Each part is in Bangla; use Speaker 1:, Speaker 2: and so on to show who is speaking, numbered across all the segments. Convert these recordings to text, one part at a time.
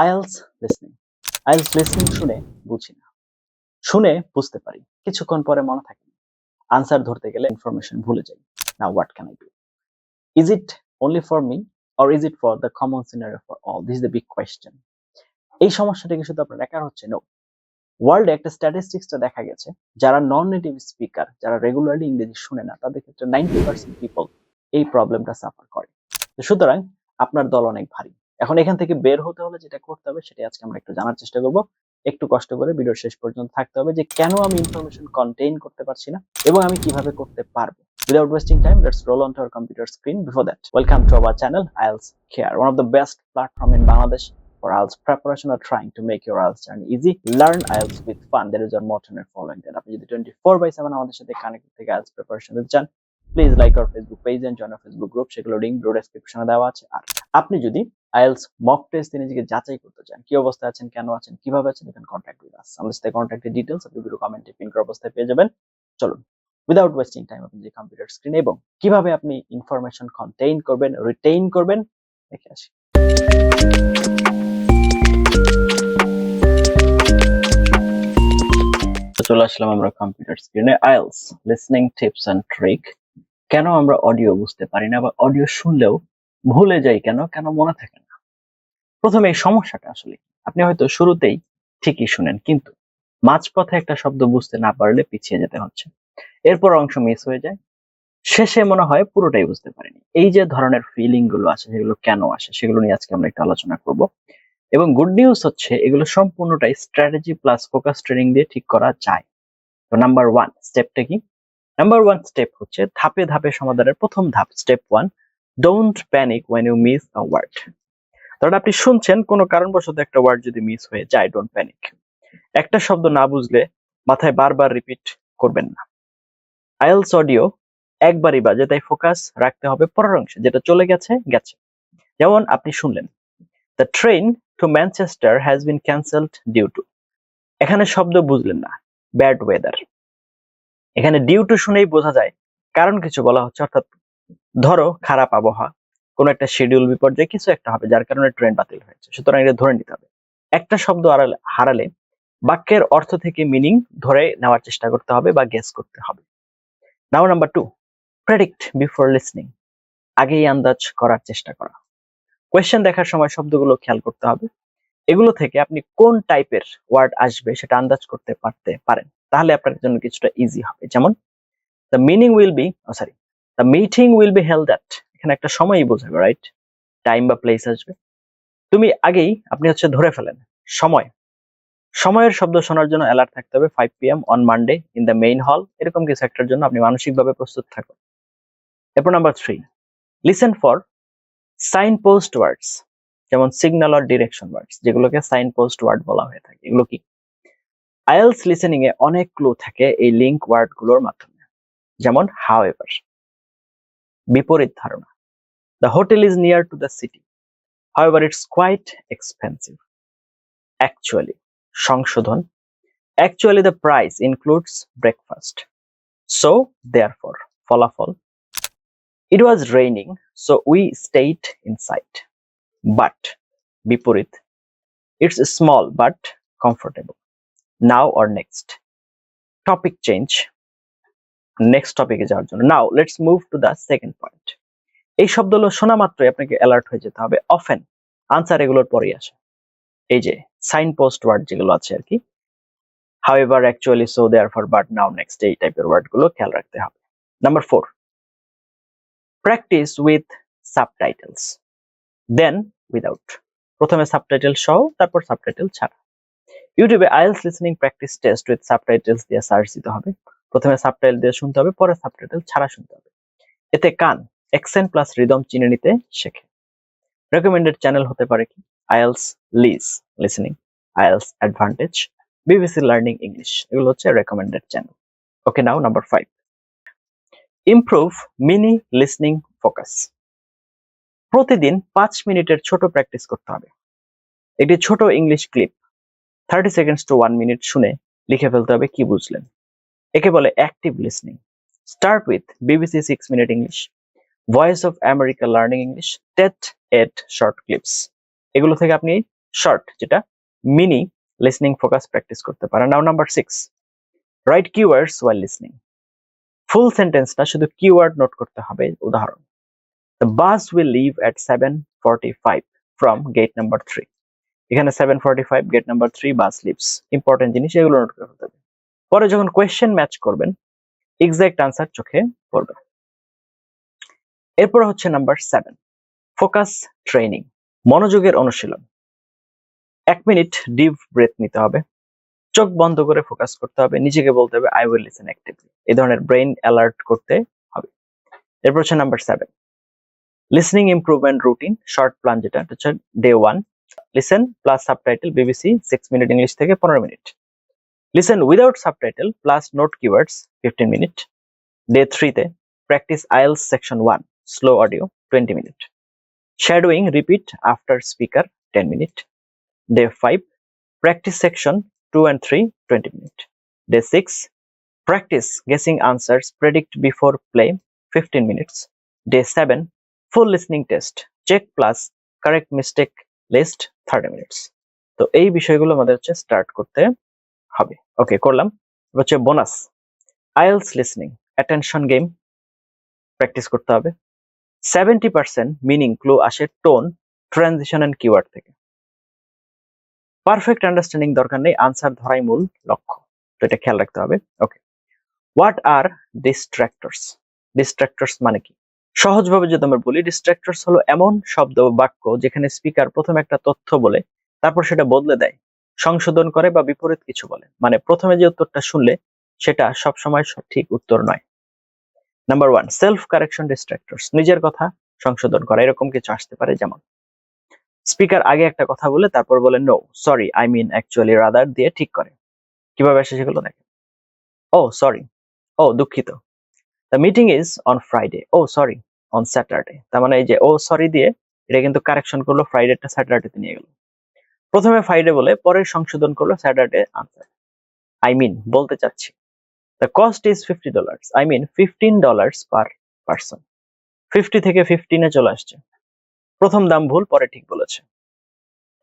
Speaker 1: IELTS listening. আইএলস লিসনিং শুনে বুঝি না। শুনে বুঝতে পারি, কিছুক্ষণ পরে মনে থাকে, আনসার ধরতে গেলে ইনফরমেশন ভুলে যাই। না what can I do is it only for me or is it for the common scenery for all this the big question এই সমস্যাটা কি শুধু আপনার একার হচ্ছে? নো ওয়ার্ল্ডে একটা স্ট্যাটিস্টিক্সটা দেখা গেছে, যারা নন নেটিভ স্পিকার যারা রেগুলারলি ইংরেজি শুনে না, তাদের ক্ষেত্রে নাইনটি পার্সেন্ট পিপল এই প্রবলেমটা সাফার করে। সুতরাং আপনার দল অনেক ভারী। এখন এখান থেকে বের হতে হলে যেটা করতে হবে সেটা আজকে আমরা একটু জানার চেষ্টা করব। একটু কষ্ট করে ভিডিওর শেষ পর্যন্ত থাকতে হবে যে কেন আমি ইনফরমেশন কন্টেইন করতে পারছি না এবং আমি কীভাবে করতে পারব। Without wasting time let's roll on to our computer screen before that welcome to our channel IELTS care one of the best platform in Bangladesh for IELTS preparation are trying to make your IELTS journey easy learn IELTS with fun that is our motto এর ফলোইং আপনি যদি টোয়েন্টি ফোর বাই সেভেন আমাদের সাথে কানেক্ট থেকে আইএলস প্রিপারেশন দিতে চান please like our Facebook page and join Facebook group সেগুলো লিংক ভিডিও ডেসক্রিপশনে দেওয়া আছে। আর আপনি যদি আইএলস মক টেস্ট নিজেকে যাচাই করতে চান, কি অবস্থায় আছেন, কেন আছেন, কীভাবে আছেন এখানে কন্ট্যাক্ট উইথ আস আমাদের সাথে কন্ট্যাক্টের ডিটেইলস আপনি ভিডিও কমেন্টে পিন করা অবস্থায় পেয়ে যাবেন। চলুন উইদাউট ওয়েস্টিং টাইম আপনি যে কম্পিউটার স্ক্রিন এবং কীভাবে আপনি ইনফরমেশন কন্টেইন করবেন রিটেইন করবেন, দেখে আসি। চলে আসলাম আমরা কম্পিউটার স্ক্রিনে IELTS listening tips and trick কেন আমরা অডিও বুঝতে পারি না বা অডিও শুনলেও ভুলে যাই কেন? কেন মনে থাকে না? প্রথমে এই সমস্যাটা আসলে আপনি হয়তো শুরুতেই ঠিকই শুনেন, কিন্তু মাঝপথে একটা শব্দ বুঝতে না পারলে পিছিয়ে যেতে হচ্ছে। এরপর অংশ মিস হয়ে যায়। শেষে মনে হয় পুরোটাই বুঝতে পারিনি। এই যে ধরনের ফিলিংগুলো আছে, সেগুলো কেন আসে, সেগুলো নিয়ে আজকে আমরা একটু আলোচনা করব। এবং গুড নিউজ হচ্ছে, এগুলো সম্পূর্ণটাই স্ট্র্যাটেজি প্লাস ফোকাস ট্রেনিং দিয়ে ঠিক করা যায়। তো নাম্বার ওয়ান স্টেপটা কি? নাম্বার ওয়ান স্টেপ হচ্ছে ধাপে ধাপে সমাধানের প্রথম ধাপ step one don't panic when you miss a word ধরুন আপনি শুনছেন, কোনো কারণবশত একটা ওয়ার্ড যদি মিস হয়ে যায় ডোন্ট প্যানিক একটা শব্দ না বুঝলে মাথায় বারবার রিপিট করবেন না। আইএলস অডিও একবারই বাজে, তাই ফোকাস রাখতে হবে পরের অংশে, যেটা চলে গেছে গেছে। যেমন আপনি শুনলেন the train to Manchester has been cancelled due to এখানে শব্দ বুঝলেন না ব্যাড ওয়েদার এখানে ডিউ টু শুনেই বোঝা যায় কারণ কিছু বলা হচ্ছে। অর্থাৎ ধরো খারাপ আবহাওয়া, কোনো একটা শিডিউল বিপর্যয়, কিছু একটা হবে যার কারণে ট্রেন বাতিল হয়েছে। সুতরাং এটা ধরে নিতে হবে। একটা শব্দ হারালে বাক্যের অর্থ থেকে মিনিং ধরে নেওয়ার চেষ্টা করতে হবে বা গেস করতে হবে। Now number two predict before listening আগেই আন্দাজ করার চেষ্টা করা। কোয়েশ্চেন দেখার সময় শব্দগুলো খেয়াল করতে হবে। এগুলো থেকে আপনি কোন টাইপের ওয়ার্ড আসবে সেটা আন্দাজ করতে পারতে পারেন। তাহলে আপনার জন্য কিছুটা ইজি হবে। যেমন the meaning will be sorry the meeting will be held that এখানে একটা সময়ই বোঝাবে রাইট টাইম বা প্লেস আসবে। তুমি আগেই আপনি হচ্ছে ধরে ফেলেন, সময়। সময়ের শব্দ শোনার জন্য অ্যালার্ট থাকতে হবে five PM on Monday in the main hall এরকম কিছু একটার জন্য আপনি মানসিকভাবে প্রস্তুত থাকুন। এরপর number three listen for signpost words যেমন সিগন্যাল অর ডিরেকশন ওয়ার্ডস যেগুলোকে সাইন পোস্ট ওয়ার্ড বলা হয়ে থাকে। এগুলো কি? আইএলস লিসেনিং এ অনেক ক্লু থাকে এই লিঙ্ক ওয়ার্ডগুলোর মাধ্যমে। যেমন হাউ এভার বিপরীত ধারণা the hotel is near to the city however it's quite expensive actually সংশোধন actually the price includes breakfast so therefore ফলাফল it was raining so we stayed inside but বিপরীত it's small but comfortable now or next topic change next টপিকে যাওয়ার জন্য। Now let's move to the second point এই শব্দগুলো শোনা মাত্রই আপনাকে অ্যালার্ট হয়ে যেতে হবে অফেন আনসার এগুলোর পরেই আসে। এই যে সাইন পোস্ট ওয়ার্ড যেগুলো আছে আর কি। However actually so therefore but now next এই টাইপের ওয়ার্ডগুলো খেয়াল রাখতে হবে। Number four practice with subtitles then without প্রথমে সাবটাইটেল সহ, তারপর সাবটাইটেল ছাড়া। ইউটিউবে IELTS listening practice test with subtitles দিয়ে সার্চ দিতে হবে। প্রথমে সাবটাইটেল দিয়ে শুনতে হবে, পরে সাবটাইটেল ছাড়া শুনতে হবে। এতে কান এক্সেন্ট প্লাস রিদম চিনে নিতে শেখে। রেকমেন্ডেড চ্যানেল হতে পারে কি? আইএলস লিস listening IELTS advantage BBC learning English এগুলো হচ্ছে recommended channel okay now number five improve mini listening focus প্রতিদিন পাঁচ মিনিটের ছোট প্র্যাকটিস করতে হবে। একটি ছোট English clip thirty seconds to one minute শুনে লিখে ফেলতে হবে কি বুঝলেন। একে বলে active listening start with BBC six minute English voice of America learning English TED Ed short clips এগুলো থেকে আপনি শর্ট যেটা মিনি লিসনিং ফোকাস প্র্যাকটিস করতে পারেন। Now number six write keywords while listening full সেন্টেন্সটা শুধু কিওয়ার্ড নোট করতে হবে, উদাহরণ। The bus will leave at seven forty five from gate number three এখানে seven forty five gate number three bus leaves important জিনিস, এগুলো নোট করে ফেলতে হবে। পরে যখন কোয়েশ্চেন ম্যাচ করবেন এক্সাক্ট আনসার চোখে পড়বে। এরপর হচ্ছে নাম্বার সেভেন ফোকাস ট্রেনিং মনোযোগের অনুশীলন। এক মিনিট ডিপ ব্রেথ নিতে হবে, চোখ বন্ধ করে ফোকাস করতে হবে, নিজেকে বলতে হবে আই উইল লিসেন অ্যাক্টিভলি এই ধরনের ব্রেইন অ্যালার্ট করতে হবে। এরপর হচ্ছে number seven listening improvement routine short plan যেটা হচ্ছে day one listen plus subtitle BBC six minute English থেকে পনেরো minute listen without subtitle plus note keywords fifteen minute day থ্রিতে practice IELTS section one slow audio twenty minute shadowing repeat after speaker ten minute day five practice section 2 and 3 20 minute. Day 6 practice guessing answers predict before play 15 minutes. Day 7 full listening test, check plus correct mistake list 30 minutes. তো এই বিষয়গুলো আমাদের হচ্ছে স্টার্ট করতে হবে। ওকে করলাম। হচ্ছে bonus IELTS listening attention game practice করতে হবে। সেভেন্টি পার্সেন্ট মিনিং ক্লু আসে টোন ট্রানজিশন অ্যান্ড কিওয়ার্ড থেকে। পারফেক্ট আন্ডারস্ট্যান্ডিং দরকার নেই আনসার ধরাই মূল লক্ষ্য। তো এটা খেয়াল রাখতে হবে। ওকে হোয়াট আর ডিস্ট্রাক্টরস ডিস্ট্রাক্টরস মানে কি? সহজভাবে যদি আমরা বলি ডিস্ট্রাক্টরস হলো এমন শব্দ বাক্য যেখানে স্পিকার প্রথমে একটা তথ্য বলে, তারপর সেটা বদলে দেয়, সংশোধন করে বা বিপরীত কিছু বলে। মানে প্রথমে যে উত্তরটা শুনলে, সেটা সবসময় সঠিক উত্তর নয়। Number one self correction distractors নিজের কথা সংশোধন করা, এরকম কিছু আসতে পারে যেমন স্পিকার আগে একটা কথা বলে, তারপর বলে no sorry I mean actually rather দিয়ে ঠিক করে। কীভাবে আসে সেগুলো দেখে ও সরি ও দুঃখিত। The meeting is on Friday oh sorry on Saturday তার মানে এই যে ও সরি দিয়ে এটা কিন্তু কারেকশন করল ফ্রাইডেটা স্যাটারডেতে নিয়ে গেল। প্রথমে ফ্রাইডে বলে, পরে সংশোধন করল স্যাটারডে আনসার আই মিন বলতে চাচ্ছি। The cost is fifty dollars I mean fifteen dollars per person fifty থেকে ফিফটিনে চলে আসছে। প্রথম দাম ভুল, পরে ঠিক বলেছে।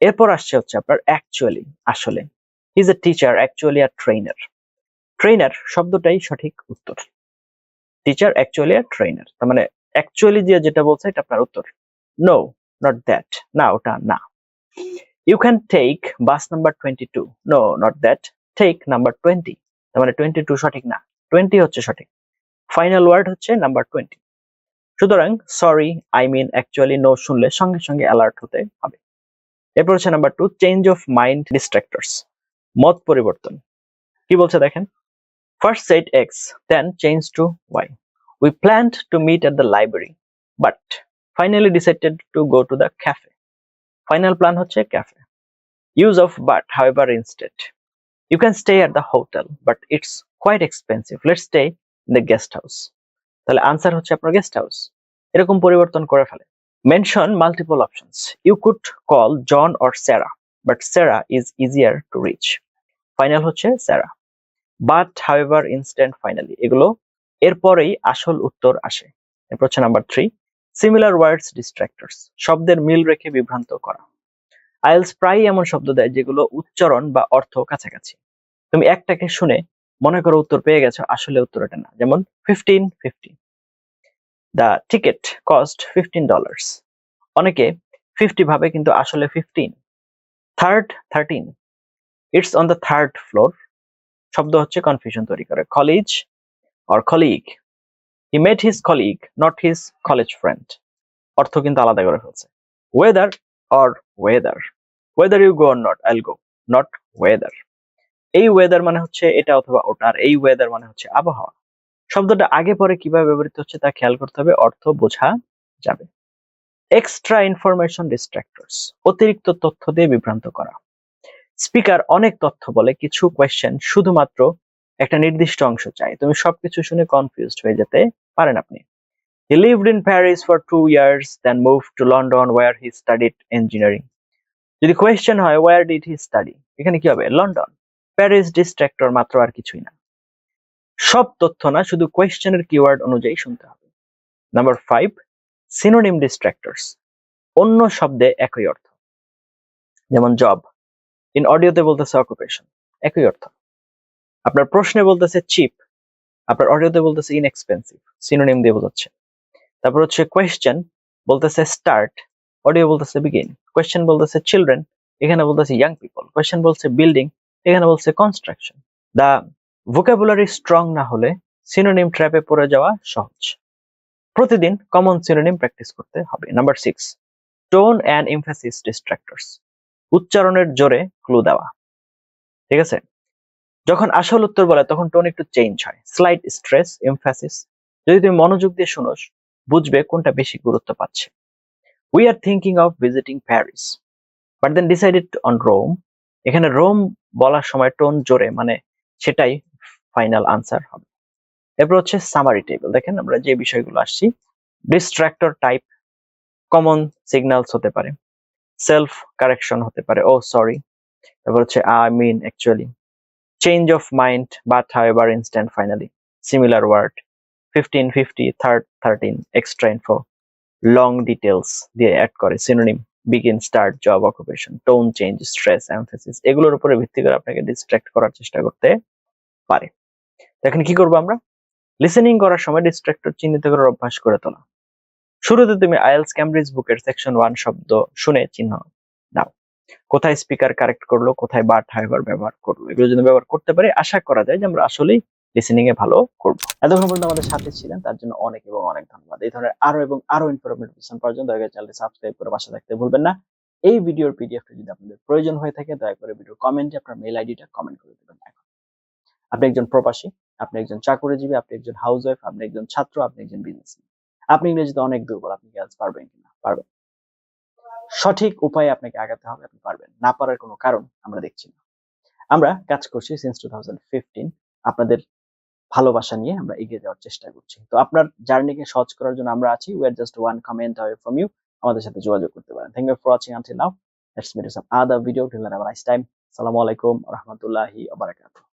Speaker 1: এরপর আসছে হচ্ছে আপনার অ্যাকচুয়ালি আসলে। ইজ এ টিচার অ্যাকচুয়ালি আর ট্রেনার ট্রেনার শব্দটাই সঠিক উত্তর। টিচার অ্যাকচুয়ালি আর ট্রেনার তার মানে অ্যাকচুয়ালি দিয়ে যেটা বলছে, এটা আপনার উত্তর। নো নট দ্যাট না, ওটা না। You can take bus number twenty two no not that take number twenty তার মানে টোয়েন্টি টু সঠিক না। টোয়েন্টি হচ্ছে সঠিক। ফাইনাল ওয়ার্ড হচ্ছে নাম্বার টোয়েন্টি সুতরাং sorry I mean actually no শুনলে সঙ্গে সঙ্গে অ্যালার্ট হতে হবে। এরপর হচ্ছে number two change of mind distractors মত পরিবর্তন। কি বলছে দেখেন? First set x then change to y we planned to meet at the library, but finally decided to go to the cafe. Final plan হচ্ছে cafe. Use of but, however, instead. You can stay at the hotel, but it's quite expensive. Let stay in the guest house তাহলে আনসার হচ্ছে আপনার গেস্ট হাউস এরকম পরিবর্তন করে ফেলে mention multiple options you could call John or Sarah but Sarah is easier to reach final হচ্ছে Sarah but however instant finally এগুলো এরপরেই আসল উত্তর আসে। হচ্ছে number three similar words distractors শব্দের মিল রেখে বিভ্রান্ত করা। আইএলস প্রায় এমন শব্দ দেয় যেগুলো উচ্চারণ বা অর্থ কাছাকাছি। তুমি একটাকে শুনে মনে করো উত্তর পেয়ে গেছো, আসলে উত্তর এটা না। যেমন fifteen fifty the ticket cost fifteen dollars অনেকে ফিফটি ভাবে কিন্তু আসলে fifteen third thirteen it's on the third floor শব্দ হচ্ছে কনফিউশন তৈরি করে। College or colleague he met his colleague not his college friend অর্থ কিন্তু আলাদা করে ফেলছে। Weather or whether whether you go or not I'll go not weather এই ওয়েদার মানে হচ্ছে এটা অথবা ওটা এই ওয়েদার মানে হচ্ছে আবহাওয়া। শব্দটা আগে পরে কীভাবে ব্যবহৃত হচ্ছে তা খেয়াল করতে হবে, অর্থ বোঝা যাবে। এক্সট্রা ইনফরমেশন ডিস্ট্রাক্টরস অতিরিক্ত তথ্য দিয়ে বিভ্রান্ত করা। স্পিকার অনেক তথ্য বলে, কিছু কোয়েশ্চেন শুধুমাত্র একটা নির্দিষ্ট অংশ চাই। তুমি সবকিছু শুনে কনফিউজড হয়ে যেতে পারেন আপনি। He lived in Paris for two years, then moved to London where he studied engineering. যদি কোয়েশ্চেন হয় ওয়ার ডিড হি স্টাডি এখানে কি হবে? লন্ডন প্যারিস ডিস্ট্রাক্টর মাত্র আর কিছুই না। সব তথ্য না শুধু কোয়েশ্চেনের কিওয়ার্ড অনুযায়ী শুনতে হবে। নাম্বার ফাইভ সিনোনিম ডিস্ট্রাক্টরস অন্য শব্দে একই অর্থ। যেমন জব ইন অডিওতে বলতেছে অকুপেশন একই অর্থ। আপনার প্রশ্নে বলতেছে চিপ আপনার অডিওতে বলতেছে ইনএক্সপেন্সিভ সিনোনিম দিয়ে বোঝাচ্ছে। তারপর হচ্ছে কোয়েশ্চেন বলতেছে স্টার্ট অডিও বলতেছে বিগিন কোয়েশ্চেন বলতেছে চিলড্রেন এখানে বলতেছে ইয়াং পিপল কোয়েশ্চেন বলছে বিল্ডিং এখানে বলছে কনস্ট্রাকশন দা ভোকাবুলারি স্ট্রং না হলে সিনোনিম ট্র্যাপে পড়ে যাওয়া সহজ। প্রতিদিন কমন সিনোনিম প্র্যাকটিস করতে হবে। Number six tone and emphasis distractors উচ্চারণের জোরে ক্লু দেওয়া। ঠিক আছে? যখন আসল উত্তর বলে, তখন টোন একটু চেঞ্জ হয়। স্লাইট স্ট্রেস এমফাসিস যদি তুমি মনোযোগ দিয়ে শুনোস বুঝবে কোনটা বেশি গুরুত্ব পাচ্ছে। We are thinking of visiting Paris but then decided on Rome এখানে রোম বলার সময় টোন জোরে মানে সেটাই ফাইনাল আনসার হবে। এরপর হচ্ছে সামারি টেবিল দেখেন আমরা যে বিষয়গুলো আসছি ডিস্ট্রাক্টর টাইপ কমন সিগন্যালস হতে পারে। সেলফ কারেকশন হতে পারে। ও সরি তারপর হচ্ছে I mean actually of mind but however instant finally similar word fifteen fifty third thirteen extra info long details দিয়ে অ্যাড করে synonym begin start job occupation tone change stress emphasis এগুলোর উপরে ভিত্তি করে আপনাকে ডিস্ট্র্যাক্ট করার চেষ্টা করতে পারে। এখন কি করব আমরা? লিসেনিং করার সময় ডিস্ট্রাক্টর চিহ্নিত করার অভ্যাস করে তোলা। শুরুতে তুমি আইএলস ক্যামব্রিজ বুকের সেকশন ওয়ান শব্দ শুনে চিহ্ন দাও। কোথায় স্পিকার কারেক্ট করল, কোথায় বাট হাইবার ব্যবহার করল, এগুলো যদি ব্যবহার করতে পারি, আশা করা যায় যে আমরা আসলেই লিসেনিং এ ভালো করব। এতক্ষণ পর্যন্ত আমাদের সাথে ছিলেন, তার জন্য অনেক এবং অনেক ধন্যবাদ। এই ধরনের আরও এবং আরও ইনফরমেশন পাওয়ার জন্য দয়া করে চ্যানেলটি সাবস্ক্রাইব করে পাশে থাকতে ভুলবেন না। এই ভিডিওর পিডিএফ যদি আপনাদের প্রয়োজন হয়ে থাকে, দয়া করে ভিডিও কমেন্টে আপনার মেল আইডিটা কমেন্ট করে দেবেন এখন। আপনি একজন প্রবাসী, আপনি একজন চাকরিজীবী, আপনি একজন হাউস ওয়াইফ আপনি একজন ছাত্র, আপনি একজন বিজনেসম্যান আপনি ইংরেজিতে অনেক দুর্বল, আপনি কি আজ পারবেন কিনা? পারবেন। সঠিক উপায়ে আপনাকে আগাতে হবে, আপনি পারবেন। না পারার কোনো কারণ আমরা দেখছি না। আমরা কাজ করছি সিন্স টু আপনাদের ভালোবাসা নিয়ে আমরা এগিয়ে যাওয়ার চেষ্টা করছি। তো আপনার জার্নিকে সহজ করার জন্য আমরা আছি। We are just one comment away from you আমাদের সাথে যোগাযোগ করতে পারেন। Thank you for watching until now let's meet other video till nice time আসসালামু আলাইকুম রাহমাতুল্লাহি ওয়া বারাকাতুহু